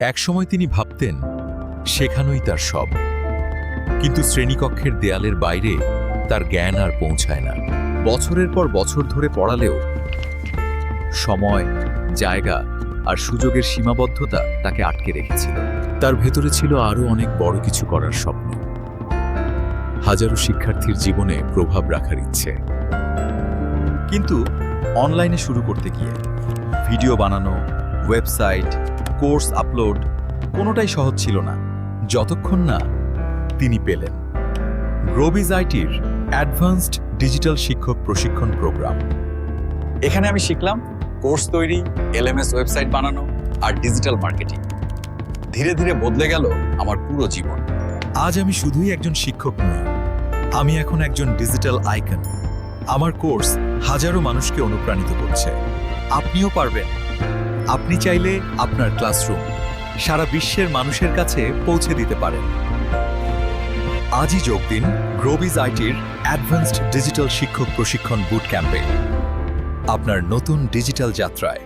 একসময় তিনি ভাবতেন শেখানোই তার সব। কিন্তু শ্রেণীকক্ষের দেয়ালের বাইরে তার জ্ঞান আর পৌঁছায় না। বছরের পর বছর ধরে পড়ালেও সময়, জায়গা আর সুযোগের সীমাবদ্ধতা তাকে আটকে রেখেছিল। তার ভেতরে ছিল আরও অনেক বড় কিছু করার স্বপ্ন। হাজারো শিক্ষার্থীর জীবনে প্রভাব রাখার ইচ্ছে। কিন্তু অনলাইনে শুরু করতে গিয়ে, ভিডিও বানানো, ওয়েবসাইট কোর্স আপলোড কোনোটাই সহজ ছিল না। যতক্ষণ না তিনি পেলেন। গ্রোবিজ আইটির অ্যাডভান্সড ডিজিটাল শিক্ষক প্রশিক্ষণ প্রোগ্রাম। এখানে আমি শিখলাম কোর্স তৈরি, এলএমএস ওয়েবসাইট বানানো আর ডিজিটাল মার্কেটিং। ধীরে ধীরে বদলে গেল আমার পুরো জীবন। আজ আমি শুধুই একজন শিক্ষক নই, আমি এখন একজন ডিজিটাল আইকন। আমার কোর্স হাজারো মানুষকে অনুপ্রাণিত করছে। আপনিও পারবেন আপনি চাইলে আপনার ক্লাসরুম সারা বিশ্বের মানুষের কাছে পৌঁছে দিতে পারেন। আজই যোগ দিন গ্রোবিজ আইটির অ্যাডভান্সড ডিজিটাল শিক্ষক প্রশিক্ষণ বুট ক্যাম্পে আপনার নতুন ডিজিটাল যাত্রায়।